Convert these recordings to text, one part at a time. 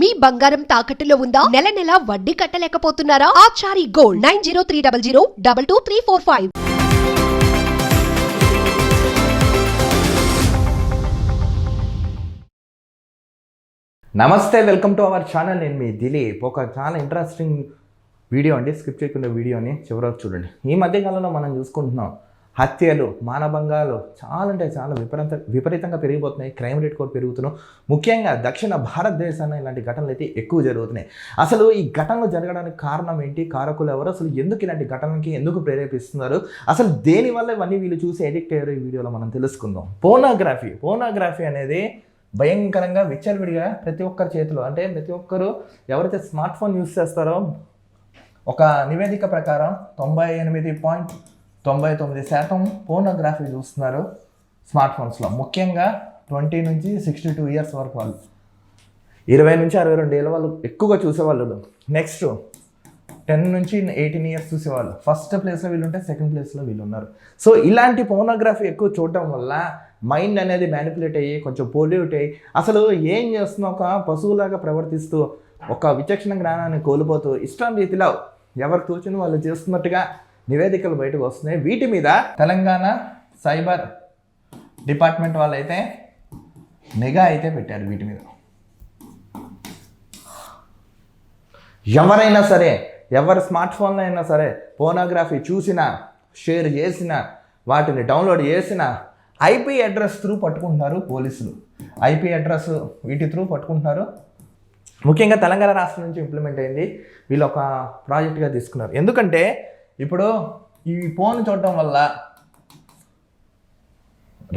మీ బంగారం తాకట్టులో ఉందా? నెల నెల వడ్డీ కట్టలేకపోతున్నారా? Achari gold nine zero three double zero double two three four five. నమస్తే వెల్కమ్ టు అవర్ ఛానల్. నేను మీ దిలీప్. ఒక చాలా ఇంట్రెస్టింగ్ వీడియో అండి. స్కిప్ చేయకుండా వీడియోని చివరకు చూడండి. ఈ మధ్యకాలంలో మనం చూసుకుంటున్నాం హత్యలు మానభంగాలు చాలా అంటే చాలా విపరీత విపరీతంగా పెరిగిపోతున్నాయి. క్రైమ్ రేట్ కూడా పెరుగుతున్నాయి. ముఖ్యంగా దక్షిణ భారతదేశాన్ని ఇలాంటి ఘటనలు అయితే ఎక్కువ జరుగుతున్నాయి. అసలు ఈ ఘటనలు జరగడానికి కారణం ఏంటి? కారకులు ఎవరు? అసలు ఎందుకు ఇలాంటి ఘటనలకి ఎందుకు ప్రేరేపిస్తున్నారు? అసలు దేనివల్ల ఇవన్నీ వీళ్ళు చూసి ఎడిక్ట్ అయ్యారు ఈ వీడియోలో మనం తెలుసుకుందాం. పోనోగ్రఫీ పోనోగ్రఫీ అనేది భయంకరంగా విచ్చలవిడిగా ప్రతి ఒక్కరి చేతిలో అంటే ప్రతి ఒక్కరు ఎవరైతే స్మార్ట్ ఫోన్ యూస్ చేస్తారో ఒక నివేదిక ప్రకారం తొంభై ఎనిమిది పాయింట్ తొంభై తొమ్మిది శాతం పోనోగ్రఫీ చూస్తున్నారు స్మార్ట్ ఫోన్స్లో. ముఖ్యంగా ట్వంటీ నుంచి సిక్స్టీ టూ ఇయర్స్ వరకు వాళ్ళు. ఇరవై నుంచి అరవై రెండు ఏళ్ళ వాళ్ళు ఎక్కువగా చూసేవాళ్ళు నెక్స్ట్ టెన్ నుంచి ఎయిటీన్ ఇయర్స్ చూసేవాళ్ళు. ఫస్ట్ ప్లేస్లో వీళ్ళు ఉంటే సెకండ్ ప్లేస్లో వీళ్ళు ఉన్నారు సో ఇలాంటి పోనోగ్రఫీ ఎక్కువ చూడటం వల్ల మైండ్ అనేది మ్యానిపులేట్ అయ్యి కొంచెం పొల్యూట్ అయ్యి అసలు ఏం చేస్తున్నా ఒక పశువులాగా ప్రవర్తిస్తూ ఒక విచక్షణ జ్ఞానాన్ని కోల్పోతూ ఇష్టం రీతిలో ఎవరు తోచిన వాళ్ళు చేస్తున్నట్టుగా నివేదికలు బయటకు వస్తున్నాయి. వీటి మీద తెలంగాణ సైబర్ డిపార్ట్మెంట్ వాళ్ళైతే నిఘా అయితే పెట్టారు వీటి మీద. ఎవరైనా సరే ఎవరి స్మార్ట్ ఫోన్లో అయినా సరే పోనోగ్రఫీ చూసినా షేర్ చేసినా వాటిని డౌన్లోడ్ చేసినా ఐపీ అడ్రస్ త్రూ పట్టుకుంటున్నారు పోలీసులు. ఐపీ అడ్రస్ వీటి త్రూ పట్టుకుంటున్నారు. ముఖ్యంగా తెలంగాణ రాష్ట్రం నుంచి ఇంప్లిమెంట్ అయింది. వీళ్ళు ఒక ప్రాజెక్ట్గా తీసుకున్నారు. ఎందుకంటే ఇప్పుడు ఈ ఫోన్ చూడటం వల్ల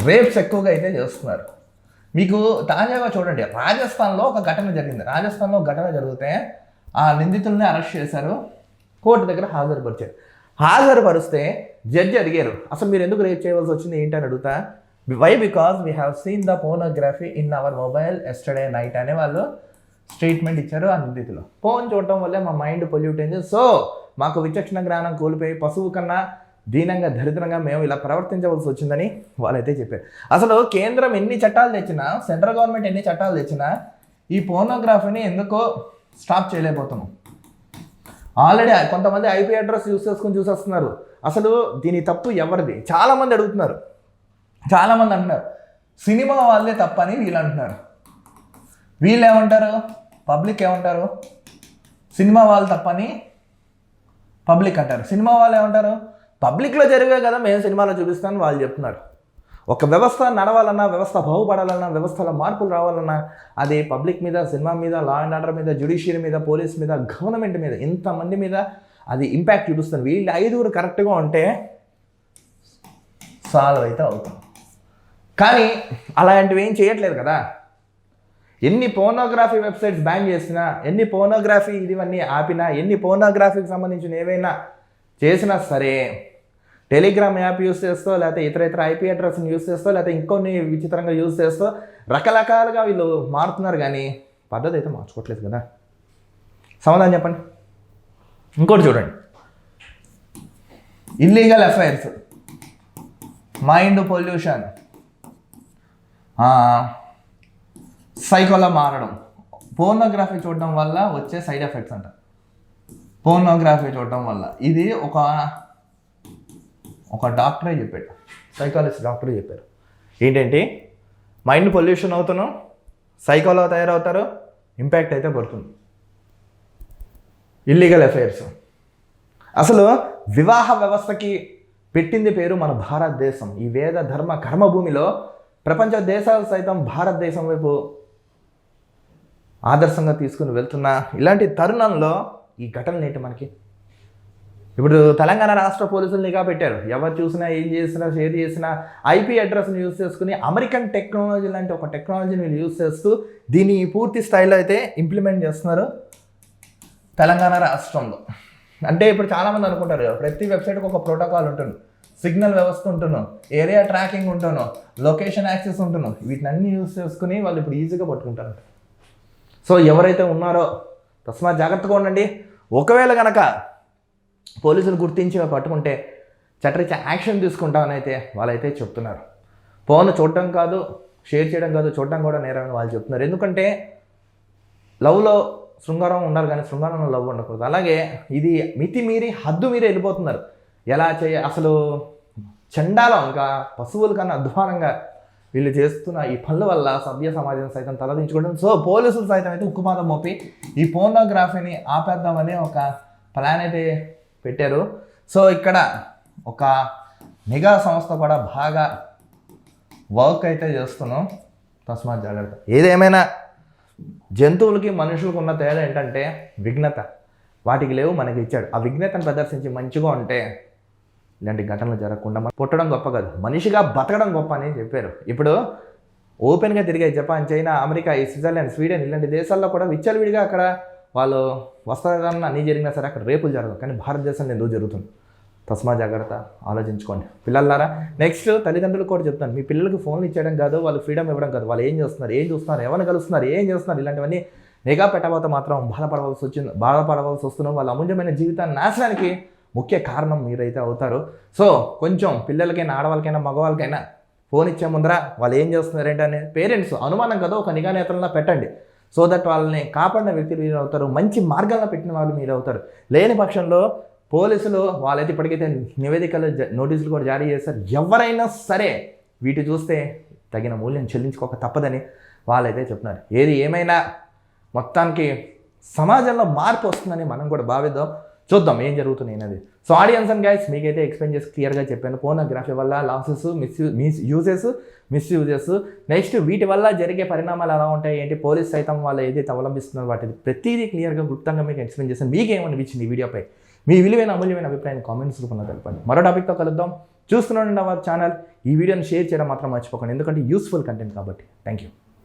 రేప్స్ ఎక్కువగా అయితే చేస్తున్నారు. మీకు తాజాగా చూడండి రాజస్థాన్లో ఒక ఘటన జరిగింది. రాజస్థాన్లో ఘటన జరిగితే ఆ నిందితుల్ని అరెస్ట్ చేశారు. కోర్టు దగ్గర హాజరుపరిచారు. హాజరుపరిస్తే జడ్జి అడిగారు అసలు మీరు ఎందుకు రేప్ చేయవలసి వచ్చింది? ఏంటని అడుగుతా. Why because we have seen the pornography in our mobile yesterday night అనే వాళ్ళు స్టేట్మెంట్ ఇచ్చారు ఆ నిందితులు. ఫోన్ చూడటం వల్లే మా మైండ్ పొల్యూట్ అయింది. సో మాకు విచక్షణ జ్ఞానం కోల్పోయి పశువు కన్నా దీనంగా దరిద్రంగా మేము ఇలా ప్రవర్తించవలసి వచ్చిందని వాళ్ళైతే చెప్పారు. అసలు కేంద్రం ఎన్ని చట్టాలు తెచ్చినా సెంట్రల్ గవర్నమెంట్ ఎన్ని చట్టాలు తెచ్చినా ఈ పోర్నోగ్రాఫీని ఎందుకో స్టాప్ చేయలేకపోతున్నాం. ఆల్రెడీ కొంతమంది ఐపీ అడ్రస్ యూస్ చేసుకొని చూసేస్తున్నారు. అసలు దీని తప్పు ఎవరిది? చాలామంది అడుగుతున్నారు. చాలామంది అంటున్నారు. సినిమా వాళ్ళే తప్పని వీళ్ళు అంటున్నారు. వీళ్ళు ఏమంటారు? పబ్లిక్ ఏమంటారు? సినిమా వాళ్ళు తప్పని పబ్లిక్ అంటారు. సినిమా వాళ్ళు ఏమంటారు? పబ్లిక్లో జరిగే కదా మేము సినిమాలో చూపిస్తామని వాళ్ళు చెప్తున్నారు. ఒక వ్యవస్థ నడవాలన్నా వ్యవస్థ బాగుపడాలన్నా వ్యవస్థలో మార్పులు రావాలన్నా అది పబ్లిక్ మీద సినిమా మీద లా అండ్ ఆర్డర్ మీద జ్యుడిషియరీ మీద పోలీస్ మీద గవర్నమెంట్ మీద ఇంతమంది మీద అది ఇంపాక్ట్ చూపిస్తుంది. వీళ్ళు ఐదుగురు కరెక్ట్గా ఉంటే సాల్వ్ అయితే అవుతాం. కానీ అలాంటివి ఏం చేయట్లేదు కదా. ఎన్ని పోనోగ్రఫీ వెబ్సైట్స్ బ్యాన్ చేసినా ఎన్ని పోనోగ్రఫీ ఇవన్నీ ఆపినా ఎన్ని పోనోగ్రఫీకి సంబంధించిన ఏవైనా చేసినా సరే టెలిగ్రామ్ యాప్ యూస్ చేస్తో లేకపోతే ఇతర ఇతర ఐపీ అడ్రస్ని యూస్ చేస్తో లేకపోతే ఇంకొన్ని విచిత్రంగా యూస్ చేస్తో రకరకాలుగా వీళ్ళు మారుతున్నారు కానీ పద్ధతి అయితే మార్చుకోవట్లేదు కదా. సమాధానం చెప్పండి. ఇంకోటి చూడండి. ఇల్లీగల్ ఎఫ్ఐఆర్స్ మైండ్ పొల్యూషన్ సైకోలా మారడం పోర్నోగ్రఫీ చూడడం వల్ల వచ్చే సైడ్ ఎఫెక్ట్స్ అంట. పోర్నోగ్రఫీ చూడడం వల్ల. ఇది ఒక ఒక డాక్టరే చెప్పాడు. సైకాలజిస్ట్ డాక్టరే చెప్పారు. ఏంటంటే మైండ్ పొల్యూషన్ అవుతున్నాం సైకోలో తయారవుతారు ఇంపాక్ట్ అయితే పడుతుంది ఇల్లీగల్ అఫైర్స్ అసలు వివాహ వ్యవస్థకి పెట్టింది పేరు మన భారతదేశం. ఈ వేద ధర్మ కర్మభూమిలో ప్రపంచ దేశాలు సైతం భారతదేశం వైపు ఆదర్శంగా తీసుకుని వెళ్తున్న ఇలాంటి తరుణంలో ఈ ఘటన నేటి మనకి? ఇప్పుడు తెలంగాణ రాష్ట్ర పోలీసులు నిఘా పెట్టారు. ఎవరు చూసినా ఏం చేసినా షేర్ చేసినా ఐపీ అడ్రస్ని యూజ్ చేసుకుని అమెరికన్ టెక్నాలజీ లాంటి ఒక టెక్నాలజీని వీళ్ళు యూజ్ చేస్తూ దీన్ని పూర్తి స్థాయిలో అయితే ఇంప్లిమెంట్ చేస్తున్నారు తెలంగాణ రాష్ట్రంలో. అంటే ఇప్పుడు చాలామంది అనుకుంటారు ప్రతి వెబ్సైట్కి ఒక ప్రోటోకాల్ ఉంటుంది. సిగ్నల్ వ్యవస్థ ఉంటును ఏరియా ట్రాకింగ్ ఉంటును లొకేషన్ యాక్సెస్ ఉంటును. వీటిని అన్ని యూజ్ చేసుకుని వాళ్ళు ఇప్పుడు ఈజీగా పట్టుకుంటారు సో ఎవరైతే ఉన్నారో తస్మాత్ జాగ్రత్తగా ఉండండి. ఒకవేళ కనుక పోలీసులు గుర్తించి పట్టుకుంటే చట్టరీత్యా యాక్షన్ తీసుకుంటామని అయితే వాళ్ళైతే చెప్తున్నారు. ఫోన్ చూడటం కాదు షేర్ చేయడం కాదు చూడటం కూడా నేరమని వాళ్ళు చెప్తున్నారు. ఎందుకంటే లవ్లో శృంగారం ఉండాలి కానీ శృంగారంలో లవ్ ఉండకూడదు. అలాగే ఇది మితి మీరి హద్దు మీరే వెళ్ళిపోతున్నారు. ఎలా చేయ అసలు చండాలం ఇంకా పశువుల కన్నా అధ్వానంగా వీళ్ళు చేస్తున్న ఈ పనుల వల్ల సభ్య సమాజం సైతం తలదించుకుంటుంది సో పోలీసులు సైతం అయితే ఉక్కుమాదం మోపి ఈ పోర్నోగ్రఫీని ఆపేద్దామని ఒక ప్లాన్ అయితే పెట్టారు. సో ఇక్కడ ఒక నిఘా సంస్థ కూడా బాగా వర్క్ అయితే చేస్తున్నాం. తస్మాత్ జాగ్రత్త. ఏదేమైనా జంతువులకి మనుషులకు ఉన్న తేడా ఏంటంటే విఘ్నత. వాటికి లేవు మనకి ఇచ్చాడు. ఆ విఘ్నతను ప్రదర్శించి మంచిగా ఉంటే ఇలాంటి ఘటనలు జరగకుండా మనం పుట్టడం గొప్ప కాదు. మనిషిగా బతకడం గొప్ప అని చెప్పారు. ఇప్పుడు ఓపెన్గా తిరిగే జపాన్ చైనా అమెరికా ఈ స్విట్జర్లాండ్ స్వీడన్ ఇలాంటి దేశాల్లో కూడా విచ్చలవిడిగా అక్కడ వాళ్ళు వస్తారన్న నీ జరిగినా సరే అక్కడ రేపులు జరగదు కానీ భారతదేశంలో ఎందుకు జరుగుతుంది. తస్మా జాగ్రత్త ఆలోచించుకోండి. పిల్లలారా నెక్స్ట్ తల్లిదండ్రులు కూడా చెప్తాను. మీ పిల్లలకి ఫోన్లు ఇచ్చేయడం కాదు వాళ్ళు ఫ్రీడమ్ ఇవ్వడం కాదు. వాళ్ళు ఏం చేస్తున్నారు ఏం చూస్తున్నారు ఎవరిని కలుస్తున్నారు ఏం చేస్తున్నారు ఇలాంటివన్నీ నిఘా పెట్టబోతే మాత్రం బాధపడవలసి వచ్చింది బాధపడవలసి వస్తున్నాం. వాళ్ళ అమూల్యమైన జీవితాన్ని నాశనానికి ముఖ్య కారణం మీరైతే అవుతారు. సో కొంచెం పిల్లలకైనా ఆడవాళ్ళకైనా మగవాళ్ళకైనా ఫోన్ ఇచ్చే ముందర వాళ్ళు ఏం చేస్తున్నారు అనే పేరెంట్స్ అనుమానం కదా ఒక నిఘా నేతలను పెట్టండి. సో దట్ వాళ్ళని కాపాడిన వ్యక్తులు మీరు అవుతారు మంచి మార్గాల్లో పెట్టిన వాళ్ళు మీరు అవుతారు లేని పక్షంలో పోలీసులు వాళ్ళైతే ఇప్పటికైతే నివేదికలు జ- నోటీసులు కూడా జారీ చేస్తారు ఎవరైనా సరే వీటి చూస్తే తగిన మూల్యం చెల్లించుకోక తప్పదని వాళ్ళైతే చెప్తున్నారు. ఏది ఏమైనా మొత్తానికి సమాజంలో మార్పు వస్తుందని మనం కూడా భావిద్దాం. చూద్దాం ఏం జరుగుతుంది అనేది. సో ఆడియన్స్ అండ్ గైస్ మీకైతే ఎక్స్ప్లెయిన్ చేసి క్లియర్గా చెప్పాను. పోనోగ్రఫీ వల్ల losses miss miss uses misuses next వీటి వల్ల జరిగే పరిణామాలు ఎలా ఉంటాయి? ఏంటి? పోలీస్ సైతం వాళ్ళు ఏదైతే అవలంబిస్తున్నారో వాటిది ప్రతిదీ క్లియర్గా గుప్తంగా మీకు ఎక్స్ప్లెయిన్ చేశాను మీకేమనిపించింది ఈ వీడియోపై? మీ విలువైన అమూల్యమైన అభిప్రాయాన్ని కామెంట్స్ రూపంలో తెలపండి. మరో టాపిక్తో కలుద్దాం. చూస్తున్నాండి అవర్ ఛానల్ ఈ వీడియోని షేర్ చేయడం మాత్రం మర్చిపోకండి. ఎందుకంటే యూస్ఫుల్ కంటెంట్ కాబట్టి. Thank you